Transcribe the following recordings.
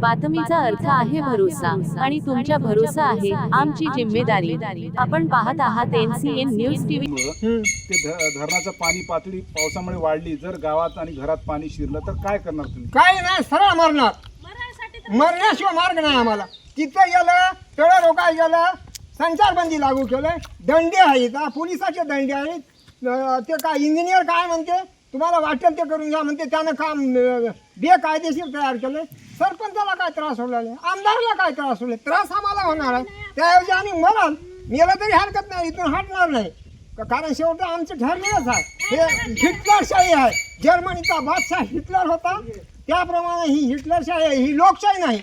बातमीचा अर्थ आहे भरोसा आणि तुमच्या भरोसा आहे आमची जिम्मेदारी. आपण पाहत आहात एनसीएन न्यूज टीव्ही. ते ध- धरणाचं पाणी पातळी पावसामुळे वाढली. जर गावात आणि घरात पाणी शिरलं तर काय करणार तुम्ही? काही नाही सरळ मरणार. मरण्याशिवाय मार्ग नाही आम्हाला. तिथं गेलं तळं रोकाय गेलं संचारबंदी लागू केलं. दंडे आहेत हा, पोलिसाचे दंडे आहेत. अं, ते काय इंजिनियर काय म्हणते? तुम्हाला वाटेल ते करून घ्या म्हणते. त्यानं काम अं, बेकायदेशीर तयार केलं सरपंचाला काय त्रास होणार लागले? आमदारला काय त्रास होईल त्रास आम्हाला होणार आहे. त्याऐवजी आम्ही मराल मेलं तरी हरकत नाही इथून हटणार नाही. कारण शेवटी आमचं ठरलेलंच आहे. हे हिटलरशाही आहे. जर्मनीचा बादशाह हिटलर होता. त्याप्रमाणे ही हिटलरशाही आहे. ही लोकशाही नाही.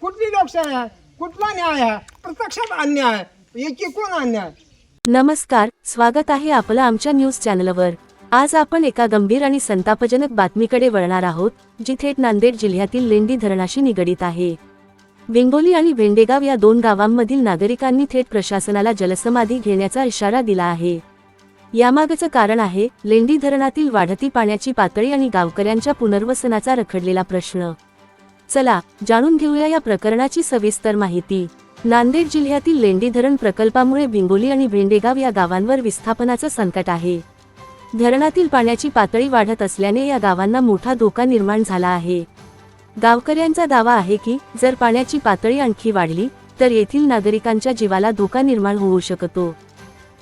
कुठली लोकशाही आहे? कुठला न्याय आहे? प्रत्यक्षात अन्याय आहे. याची कोण अन्याय नमस्कार. स्वागत आहे आपलं आमच्या न्यूज चॅनलवर. आज आपण एका गंभीर आणि संतापजनक बातमीकडे वळणार आहोत जी थेट नांदेड जिल्ह्यातील लेंडी धरणाशी निगडीत आहे. बिंगोली आणि भेंडेगाव या दोन गावांमधील नागरिकांनी थेट प्रशासनाला जलसमाधी घेण्याचा इशारा दिला आहे. यामागचं कारण आहे लेंडी धरणातील वाढती पाण्याची पातळी आणि गावकऱ्यांच्या पुनर्वसनाचा रखडलेला प्रश्न. चला जाणून घेऊया या प्रकरणाची सविस्तर माहिती. नांदेड जिल्ह्यातील लेंडी धरण प्रकल्पामुळे बिंगोली आणि भेंडेगाव या गावांवर विस्थापनाचं संकट आहे. धरणातील पाण्याची पातळी वाढत असल्याने या गावांना मोठा धोका निर्माण झाला आहे. गावकऱ्यांचा दावा आहे की जर पाण्याची पातळी आणखी वाढली तर येथील नागरिकांच्या जीवाला धोका निर्माण होऊ शकतो.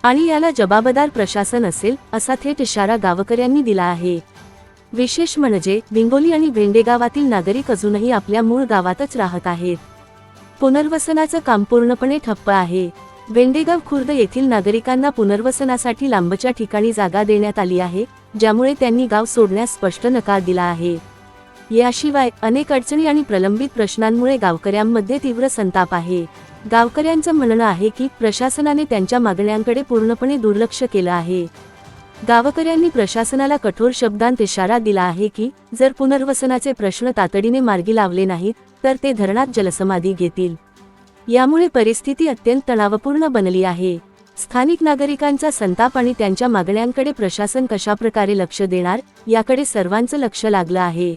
आणि याला जबाबदार प्रशासन असेल असा थेट इशारा गावकऱ्यांनी दिला आहे. विशेष म्हणजे बिंगोली आणि भेंडे गावातील नागरिक अजूनही आपल्या मूळ गावातच राहत आहेत. पुनर्वसनाचं काम पूर्णपणे ठप्प आहे. वेंडेगाव खुर्द येथील नागरिकांना पुनर्वसनासाठी लांबच्या ठिकाणी जागा देण्यात आली आहे ज्यामुळे त्यांनी गाव सोडण्यास स्पष्ट नकार दिला आहे. याशिवाय अनेक अडचणी आणि प्रलंबित प्रश्नांमुळे गावकऱ्यांमध्ये तीव्र संताप आहे. गावकऱ्यांचं म्हणणं आहे की प्रशासनाने त्यांच्या मागण्यांकडे पूर्णपणे दुर्लक्ष केलं आहे. गावकऱ्यांनी प्रशासनाला कठोर शब्दांत इशारा दिला आहे की जर पुनर्वसनाचे प्रश्न तातडीने मार्गी लावले नाहीत तर ते धरणात जलसमाधी घेतील. यामुळे परिस्थिती अत्यंत तणावपूर्ण बनली आहे. स्थानिक नागरिकांचा संताप आणि त्यांच्या मागण्यांकडे प्रशासन कशाप्रकारे लक्ष देणार याकडे सर्वांचं लक्ष लागलं आहे.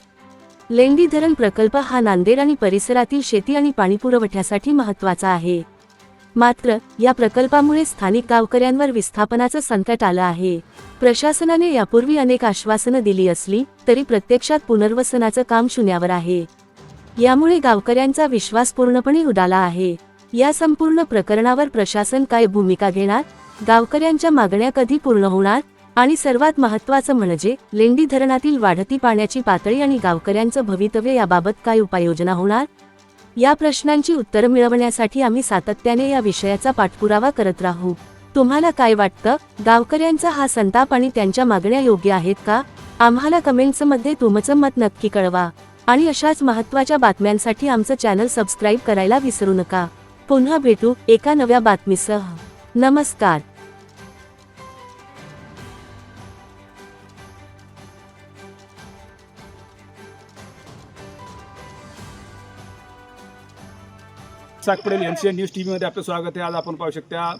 लेंडी धरण प्रकल्प हा नांदेड आणि परिसरातील शेती आणि पाणीपुरवठ्यासाठी महत्त्वाचा आहे. मात्र या प्रकल्पामुळे स्थानिक गावकऱ्यांवर विस्थापनाचं संकट आलं आहे. प्रशासनाने यापूर्वी अनेक आश्वासनं दिली असली तरी प्रत्यक्षात पुनर्वसनाचं काम शून्यावर आहे. यामुळे गावकऱ्यांचा विश्वास पूर्णपणे उडाला आहे. या संपूर्ण प्रकरणावर प्रशासन काय भूमिका घेणार? गावकऱ्यांच्या मागण्या कधी पूर्ण होणार? आणि सर्वात महत्त्वाचं म्हणजे लेंडी धरणातील वाढती पाण्याची पातळी आणि गावकऱ्यांचं भवितव्य याबाबत काय उपाययोजना होणार? या प्रश्नांची उत्तरं मिळवण्यासाठी आम्ही सातत्याने या विषयाचा पाठपुरावा करत राहू. तुम्हाला काय वाटतं? गावकऱ्यांचा हा संताप आणि त्यांच्या मागण्या योग्य आहेत का? आम्हाला कमेंट्समध्ये तुमचं मत नक्की कळवा. आणि अशाच महत्त्वाच्या बातम्यांसाठी आमचं चॅनल सबस्क्राईब करायला विसरू नका. पुन्हा भेटू एका नव्या बातमीसह. नमस्कार. साक Padel N C N news T व्हीमध्ये आपलं स्वागत आहे. आज आपण पाहू शकता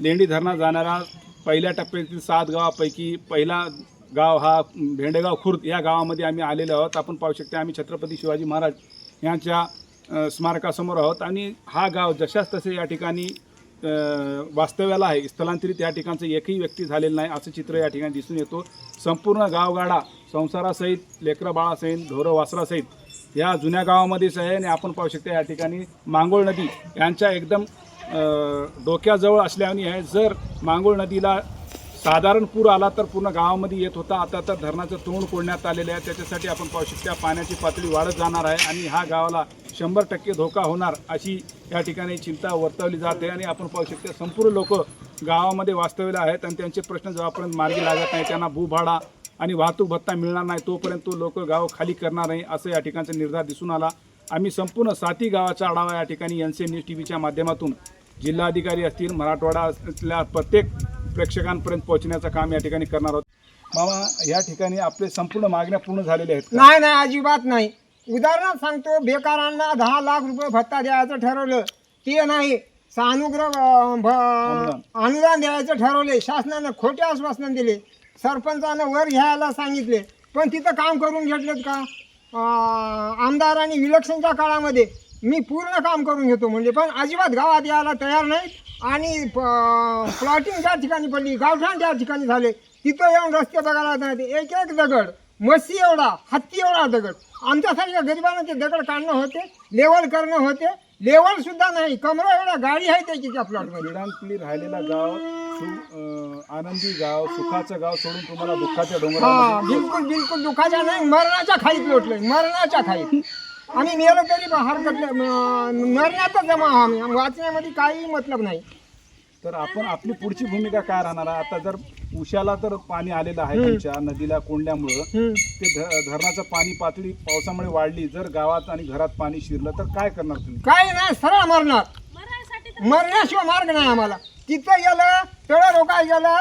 लेंडी धरणात जाणारा पहिल्या टप्प्यातील सात गावापैकी पहिला गाव हा भेंडेगाव खुर्द या गावामध्ये आम्ही आलेलो आहोत. आपण पाहू शकता आम्ही छत्रपती शिवाजी महाराज यांच्या स्मारकासमोर आहोत आणि हा गाव जशाच तसे या ठिकाणी वास्तव्याला आहे स्थलांतरित या ठिकाणचं एकही व्यक्ती झालेलं नाही असं चित्र या ठिकाणी दिसून येतो. संपूर्ण गावगाडा संसारासहित लेकरं बाळासहित ढोरं वासरासहित या जुन्या गावामध्येच आहे आणि आपण पाहू शकता या ठिकाणी मांगोळ नदी यांच्या एकदम डोक्याजवळ असल्याने आहे. जर मांगोळ नदीला साधारण पूर आला तर पूर्ण गावामध्ये येत होता. आता तर धरणाचं तोंड कोडण्यात आलेलं आहे. त्याच्यासाठी आपण पाहू शकता पाण्याची पातळी वाढत जाणार आहे आणि ह्या गावाला शंभर टक्के धोका होणार अशी या ठिकाणी चिंता वर्तवली जाते आणि आपण पाहू शकता संपूर्ण लोक गावामध्ये वास्तव्याला आहेत आणि त्यांचे प्रश्न जेव्हापर्यंत मार्गी लागत नाही त्यांना भूभाडा आणि वाहतूक भत्ता मिळणार नाही तोपर्यंत लोक गाव खाली करणार नाही असं या ठिकाणचा निर्धार दिसून आला. आम्ही संपूर्ण साती गावाचा आढावा या ठिकाणी N C N news T व्हीच्या माध्यमातून जिल्हाधिकारी असतील मराठवाडा असल्या प्रत्येक प्रेक्षकांपर्यंत पोहोचण्याचं काम या ठिकाणी करणार आहोत. मामा या ठिकाणी आपले संपूर्ण मागण्या पूर्ण झालेल्या आहेत का? नाही नाही अजिबात नाही. उदाहरणार्थ सांगतो बेकारांना दहा लाख रुपये भत्ता द्यायचं ठरवलं ते नाही. सानुग्रह अं, भ- अनुदान. द्यायचं ठरवले शासनानं खोटे आश्वासन दिले सरपंचानं वर घ्यायला सांगितले पण तिथं काम करून घेतलेत का? अं, आमदार आणि विलक्षणच्या काळामध्ये मी पूर्ण काम करून घेतो म्हणजे पण अजिबात गावात यायला तयार नाही आणि प्लॉटिंग ज्या ठिकाणी पडली गावठाण ज्या ठिकाणी झाले तिथं येऊन रस्ते बघायला नाही एक एक दगड मस्सी एवढा हत्ती एवढा दगड. आमच्यासारख्या गरिबांना ते दगड काढणं होते लेवल करणं होते. लेवल सुद्धा नाही कमरा एवढा गाडी आहे त्याची त्या प्लॉटमध्ये पिढ्यानपिढी राहिलेला गाव सु- अं, आनंदी गाव सुखाचं गाव सोडून तुम्हाला दुःखाच्या हा डोंगरामध्ये बिलकुल बिलकुल दुखाच्या नाही मरणाच्या खाईत लोटलोय मरणाच्या खाईत. आम्ही मेलो तरी हरकत नाही. म- मरण्याचा जमा आम्ही. वाचण्यामध्ये काही मतलब नाही. तर आपण आपली पुढची भूमिका काय राहणार आहे? आता जर उशाला तर पाणी आलेलं आहे. तुमच्या नदीला कोंडल्यामुळं. हम्म. ते ध- धरणाचं पाणी पातळी पावसामुळे वाढली. जर गावात आणि घरात पाणी शिरलं तर काय करणार तुम्ही? काही नाही सरळ मरणार. मरण्याशिवाय मार्ग नाही आम्हाला. तिथं गेलं तळं रोकाय गेलं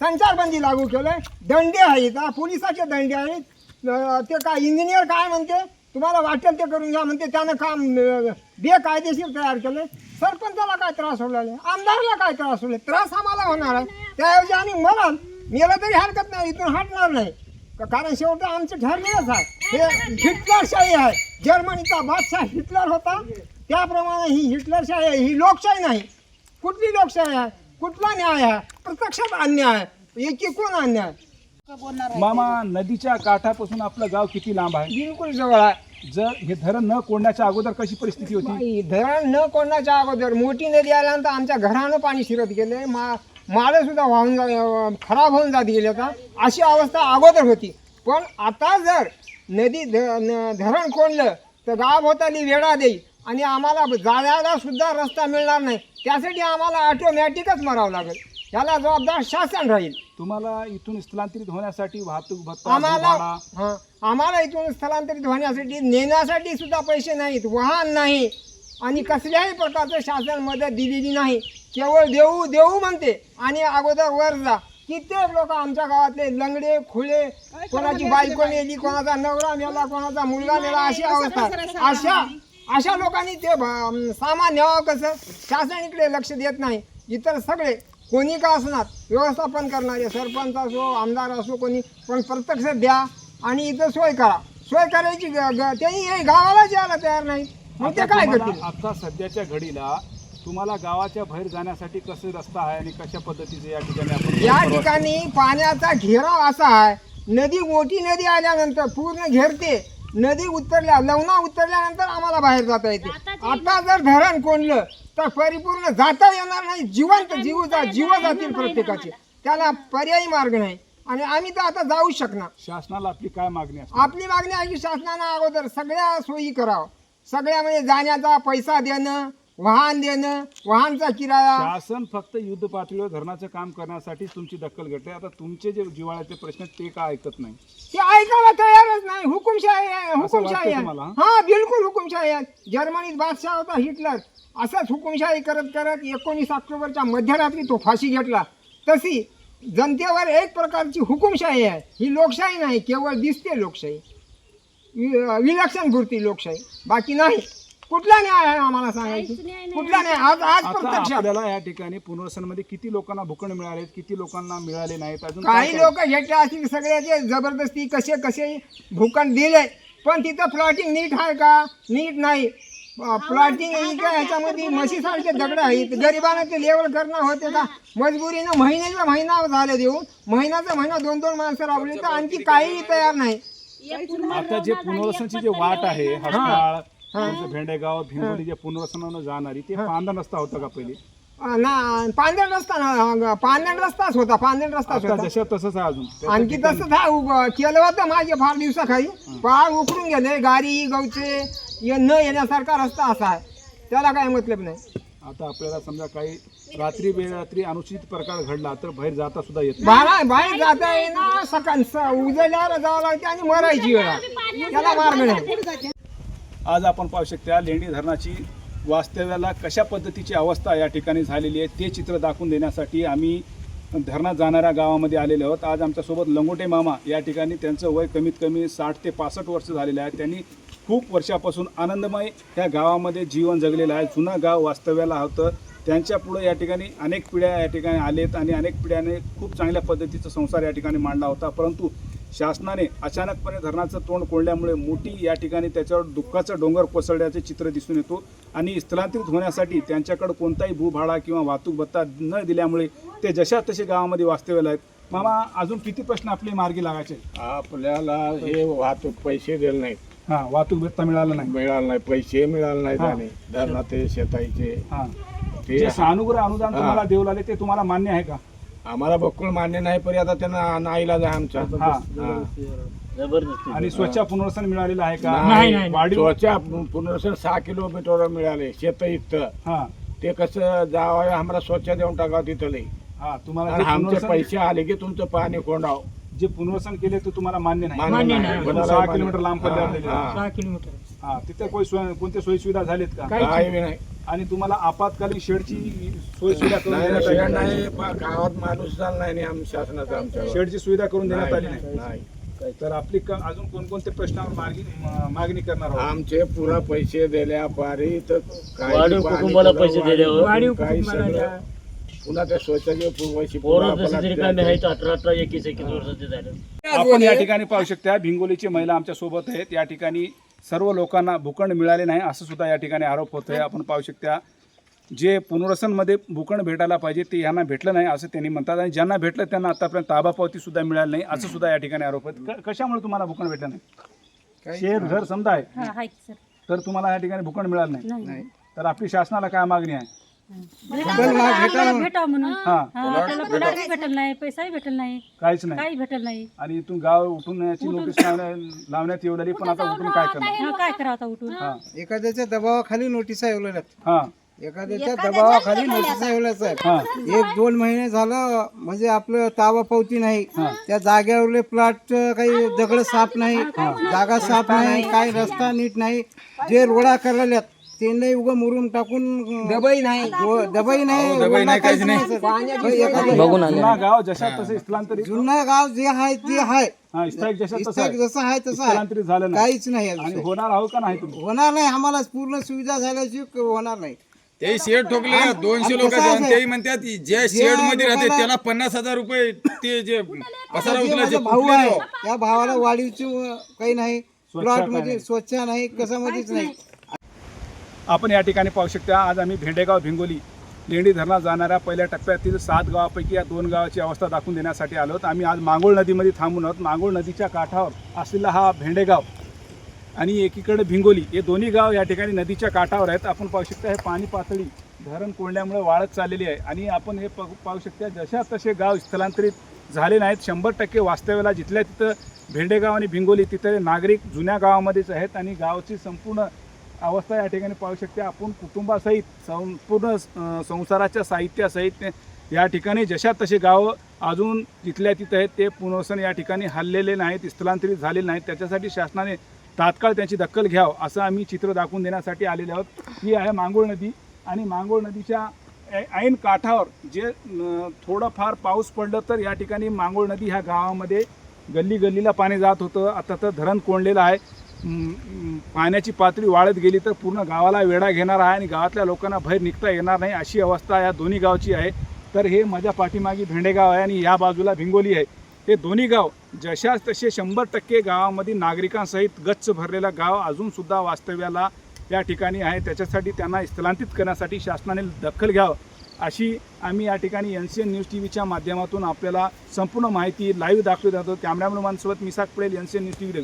संचारबंदी लागू केलंय दंडे आहेत. हा, पोलिसाचे दंडे आहेत. अं, ते काय इंजिनियर काय म्हणते? तुम्हाला वाटेल ते करून घ्या म्हणते त्यानं काम अं, बेकायदेशीर तयार केलंय सरपंचाला काय त्रास होणार आहे आमदारला काय त्रास होईल त्रास आम्हाला होणार आहे. त्याऐवजी आम्ही मला मेलं तरी हरकत नाही इथून हटणार नाही. का- कारण शेवटी आमचं ठरलेलंच आहे. हे हिटलरशाही आहे. जर्मनीचा बादशाह हिटलर होता. त्याप्रमाणे ही हिटलरशाही आहे. ही लोकशाही नाही. कुठली लोकशाही आहे? कुठला न्याय आहे? प्रत्यक्षात अन्याय आहे. एकी कोण अन्याय मामा नदीच्या काठापासून आपलं गाव किती लांब आहे? बिलकुल जवळ आहे. जर हे धरण न कोंडण्याच्या अगोदर कशी परिस्थिती होती? बाई, धरण न कोणाच्या अगोदर मोठी नदी आल्यानंतर आमच्या घरानं पाणी शिरत गेले. मा माळं सुद्धा वाहून जा खराब होऊन जात गेले का अशी अवस्था अगोदर होती. पण आता जर नदी ध- न- धरण कोंडलं तर गावभोवताली वेढा देईल आणि आम्हाला जायला सुद्धा रस्ता मिळणार नाही. त्यासाठी आम्हाला ऑटोमॅटिकच मरावं लागेल. याला जबाबदार शासन राहील. तुम्हाला इथून स्थलांतरित होण्यासाठी वाहतूक भत्ता आम्हाला भाडा, हा आम्हाला इथून स्थलांतरित होण्यासाठी नेण्यासाठी सुद्धा पैसे नाहीत वाहन नाही. आणि कसल्याही प्रकारचं शासन मदत दिलेली नाही. केवळ देऊ देऊ म्हणते आणि अगोदर वर जा. कित्येक लोक आमच्या गावातले लंगडे खुळे कोणाची बायको नेली कोणाचा नवरा मेला कोणाचा मुलगा मेला अशी अवस्था. आहे. अशा अशा लोकांनी ते भ- सामान न्यावं कसं? शासन इकडे लक्ष देत नाही. इतर सगळे कोणी का असणार? व्यवस्थापन करणारे सरपंच असो आमदार असो कोणी. पण प्रत्यक्ष द्या आणि इथं सोय करा. सोय करायची ग- ग- त्यांनी हे गावाला यायला तयार नाही. मग ते आता काय तुम्हाला करतील? आता सध्याच्या घडीला तुम्हाला गावाच्या बाहेर जाण्यासाठी कसे रस्ता आहे आणि कशा पद्धतीचे या ठिकाणी आपण या प्रवास- ठिकाणी पाण्याचा घेराव असा आहे. नदी मोठी नदी आल्यानंतर पूर्ण घेरते. नदी उतरल्या लवणा उतरल्यानंतर आम्हाला बाहेर जाता येते. आता जर धरण कोणलं तर परिपूर्ण जाता येणार नाही. जिवंत जीव जा जीव जातील प्रत्येकाचे. त्याला पर्यायी मार्ग नाही. आणि आम्ही तर आता जाऊ शकणार. शासनाला आपली काय मागणी असते? आपली मागणी आहे की शासनानं अगोदर सगळ्या सोयी करावं. सगळ्या म्हणजे जाण्याचा पैसा देणं वाहन देणं वाहनचा किराया. शासन फक्त युद्ध पातळीवर धरणाचं काम करण्यासाठी तुमची दखल घेते आता तुमचे जे जिव्हाळ्याचे प्रश्न आहेत, ते का ऐकत नाही? ते ऐकायला तयारच नाही. हुकुमशाही आहे हुकुमशाही वाटतं आहे. तुम्हाला? हा? बिलकुल हुकुमशाही आहे. जर्मनीत बादशाह होता हिटलर. असंच हुकुमशाही करत करत एकोणीस ऑक्टोबरच्या मध्यरात्री तो फाशी घेतला. तशी जनतेवर एक प्रकारची हुकुमशाही आहे. ही लोकशाही नाही केवळ दिसते लोकशाही. वि- विलक्षण पुरती लोकशाही. बाकी नाही. कुठला न्याय आहे आम्हाला सांगायची? कुठला न्याय? आज आज आता प्रत्यक्षात आपल्याला या ठिकाणी पुनर्वसनमध्ये किती लोकांना भूखंड मिळाले किती लोकांना मिळाले नाहीत? अजून काय काही काय? लोक घेतले असतील सगळ्याचे जबरदस्ती कसे कसे भूखंड दिले पण तिथं प्लॉटिंग नीट आहे का? नीट नाही. प्लॉटिंग ह्याच्यामध्ये म्हशीसारखे दगड आहेत. गरिबांना ते लेवल करणं होते का? मजबुरीनं महिन्याचा महिना झाले देऊन महिन्याचा महिना दोन दोन माणसं राबवली तर आणखी काहीही तयार नाही. आता जे पुनर्वसनची जे वाट आहे हस्ताळ तुमचं भेंडेगाव भिंगोली जे पुनर्वसनानं जाणारी ते पांढरा रस्ता होता का पहिले? ना पांढरा रस्ता ना रस्ताच होता पांढरा रस्ताच आता होता. जशा तसंच आहे अजून. आणखी ठिकाणी- तसं था उभं केलं होतं माझे फार दिवसाखाली. पहाड उकरून गेले गाडी गवचे ये- न येण्यासारखा रस्ता असा आहे. त्याला काही मतलब नाही. आता आपल्याला समजा काही रात्री बेरात्री अनुचित प्रकार घडला तर बाहेर जाता सुद्धा येत नाही. बाहेर बाहेर जाता येईना सकाळ उजळल्यावर जावं लागते आणि मरायची वेळ. त्याला मार्ग नाही. आज आपण पाहू शकता लेंडी धरणाची वास्तव्याला कशा पद्धतीची अवस्था या ठिकाणी झालेली आहे ते चित्र दाखवून देण्यासाठी आम्ही धरणात जाणाऱ्या गावामध्ये आलेले आहोत. आज आमच्यासोबत लंगोटे मामा या ठिकाणी त्यांचं वय कमीत कमी साठ ते पासष्ट वर्ष झालेलं आहे. त्यांनी खूप वर्षापासून आनंदमय ह्या गावामध्ये जीवन जगलेलं आहे. जुनं गाव वास्तव्याला होतं. त्यांच्या पुढं या ठिकाणी अनेक पिढ्या या ठिकाणी आलेत आणि अनेक पिढ्याने खूप चांगल्या पद्धतीचा संसार या ठिकाणी मांडला होता. परंतु शासनाने अचानकपणे धरणाचं तोंड कोंडल्यामुळे मोठी या ठिकाणी त्याच्यावर दुःखाचं डोंगर कोसळल्याचे चित्र दिसून येतो. आणि स्थलांतरित होण्यासाठी त्यांच्याकडे कोणताही भूभाडा किंवा वाहतूक भत्ता न दिल्यामुळे ते जशा तसे गावामध्ये वास्तव्याला आहेत. मामा अजून किती प्रश्न आपले मार्गी लागायचे आपल्याला हे वाहतूक पैसे दिले नाहीत. हां वाहतूक भत्ता मिळाला नाही. मिळालं नाही पैसे मिळाले नाहीत हा. आणि धरणात ते शेताईचे हां. ते जे सानुग्रह अनुदान. तुम्हाला देऊ लागले ते तुम्हाला मान्य आहे का? आम्हाला बकुळ मान्य नाही पण आता त्यांना नाईलाज आहे आमचा हा. हा. आणि स्वच्छ पुनर्वसन मिळालेलं आहे का? नाही वाढीव स्वच्छा पुनर्वसन सहा किलोमीटर मिळाले शेत इथं हा. ते कसं जावं आम्हाला स्वच्छ देऊन टाकावं तिथं हा तुम्हाला आणि जे आमचे पुनर्वसन पैसे आले की तुमचं पाणी कोंडाव. जे पुनर्वसन केले ते तुम्हाला मान्य नाही. मान्य नाही. तुम्ही कोणाला सहा मान्य- किलोमीटर लांब पल्ल्यावर हा. हा. सहा किलोमीटर. हा तिथे कोई सोय सुविधा झालीत का? काही बी नाही. आणि तुम्हाला आपत्कालीन शेडची सोय सुविधा करून नाही, देण्यात आली. नाही गावात माणूस झाला नाही आणि आम शासनाचा आमच्या शेडची सुविधा करून देण्यात आली नाही. नाही. तर आपली क- अजून कोणकोणते प्रश्नावर मार्गी म- मागणी करणार आहोत? आमचे पुरा पैसे दिल्या पारी तर काही वाढीव पाणी कुटुंबाला पैसे दिल्यावर? वाढीव काही कुटुंबाला सगळं द्या. पुन्हा त्या स्वच्छते पैसे पोरं पुन्हा तसे तरी आपल्याला कमी आहेत अठरा अठरा एकवीस एकवीस वर्षाचे झाले. आपण या ठिकाणी पाहू शकता भिंगोलीची महिला आमच्यासोबत आहेत. या ठिकाणी सर्व लोकांना भूखंड मिळाले नाही असं सुद्धा या ठिकाणी आरोप होत आहे आपण पाहू शकता जे पुनर्वसनमध्ये भूखंड भेटायला पाहिजे ते यांना भेटलं नाही असं त्यांनी म्हणतात. आणि ज्यांना भेटलं त्यांना आतापर्यंत ताबापावती सुद्धा मिळाली नाही असं सुद्धा या ठिकाणी आरोप आहेत. कशामुळे तुम्हाला भूखंड भेटलं नाही? शेर घर समजा आहे. हा तर तुम्हाला या ठिकाणी भूखंड मिळालं नाही. नाही. तर आपली शासनाला काय मागणी आहे? आपल्याला भेटावं म्हणून? हा. हा, आपल्याला प्लॉटही भेटल नाही पैसाही भेटल नाही. काहीच नाही. काही भेटल नाही. आणि इथून गाव उठून याची नोटीस लावण्या- लावण्यात येऊ लागली पण आता उठून काय करणार? हा, काय करावं आता उठून? हा. एखाद्याच्या दबावाखाली नोटिसा हा. एखाद्याच्या दबावाखाली नोटिसा साहेब. हा. एक दोन महिने झालं म्हणजे आपलं ताबा पावती नाही. त्या जागेवरले प्लॉट काही दगड साफ नाही जागा साफ नाही. काही रस्ता नीट नाही. जे रोडा करायल्यात त्यांना उगं मुरुम टाकून दबाई नाही. दबाई नाही दबाई नाही काहीच नाही. जुना गाव जशा तसे स्थलांतरित. जुनं गाव जे आहे ते आहे. हा स्थायिक जशा तसं इथं आहे. जसं आहे तसं आहे. झालं नाही. काहीच नाही आणि. होणार आहो का नाही तुम्ही? होणार नाही आम्हाला पूर्ण सुविधा झाल्याची होणार नाही. ते शेड ठोकले दोनशे आणि लोक कसं आहे? ते म्हणतात जे शेडमध्ये राहते लोकांना- त्याला पन्नास हजार रुपये ते जे पसारा जे उचलायचे माझा भाऊ आहे? त्या भावाला वाढीवची अं, काही नाही. प्लॉटमध्ये नाही. स्वच्छ नाही कशामध्येच नाही. आपण या ठिकाणी पाहू शकता आज आम्ही भेंडेगाव भिंगोली लेंडी धरणात जाणाऱ्या पहिल्या टप्प्यातील सात गावापैकी या दोन गावाची अवस्था दाखवून देण्यासाठी आलो आहोत. आम्ही आज मांगोळ नदीमध्ये थांबून आहोत. मांगोळ नदीच्या काठावर असलेला हा भेंडेगाव आणि एकीकडे भिंगोली हे दोन्ही गाव या ठिकाणी नदीच्या काठावर आहेत. आपण पाहू शकता हे पाणी पातळी धरण कोंडल्यामुळे वाढत चाललेली आहे आणि आपण हे पाहू शकता जशा तसे गाव स्थलांतरित झाले नाहीत शंभर टक्के वास्तव्याला जिथल्या तिथं भेंडेगाव आणि भिंगोली तिथले नागरिक जुन्या गावामध्येच आहेत आणि गावची संपूर्ण अवस्था या ठिकाणी पाहू शकते. आपण कुटुंबासहित संपूर्ण संसाराच्या साहित्यासहित या ठिकाणी जशा तसे गावं अजून तिथल्या तिथं आहेत ते पुनर्वसन या ठिकाणी हल्लेले नाहीत स्थलांतरित झालेले नाहीत. त्याच्यासाठी शासनाने तात्काळ त्यांची दखल घ्यावं असं आम्ही चित्र दाखवून देण्यासाठी आलेले आहोत. ही आहे मांगोळ नदी आणि मांगोळ नदीच्या ऐ- ऐन काठावर जे थोडंफार पाऊस पडलं तर या ठिकाणी मांगोळ नदी ह्या गावामध्ये गल्ली गल्लीला पाणी जात होतं. आता तर धरण कोंडलेलं आहे. पाण्याची पातळी वाढत गेली तर पूर्ण गावाला वेढा घेणार आहे आणि गावातल्या लोकांना बाहेर निघता येणार नाही अशी अवस्था या दोन्ही गावची आहे. तर हे माझ्या पाठीमागे भेंडेगाव आहे आणि या बाजूला भिंगोली आहे. हे दोन्ही गाव जशाच तसे शंभर टक्के गावामध्ये नागरिकांसहित गच्च भरलेलं गाव अजूनसुद्धा वास्तव्याला या ठिकाणी आहे. त्याच्यासाठी त्यांना स्थलांतरित करण्यासाठी शासनाने दखल घ्यावं अशी आम्ही या ठिकाणी N C N news T व्हीच्या माध्यमातून आपल्याला संपूर्ण माहिती लाईव्ह दाखवली जातो cameraman मानसोबत Misak Padel N C N news TV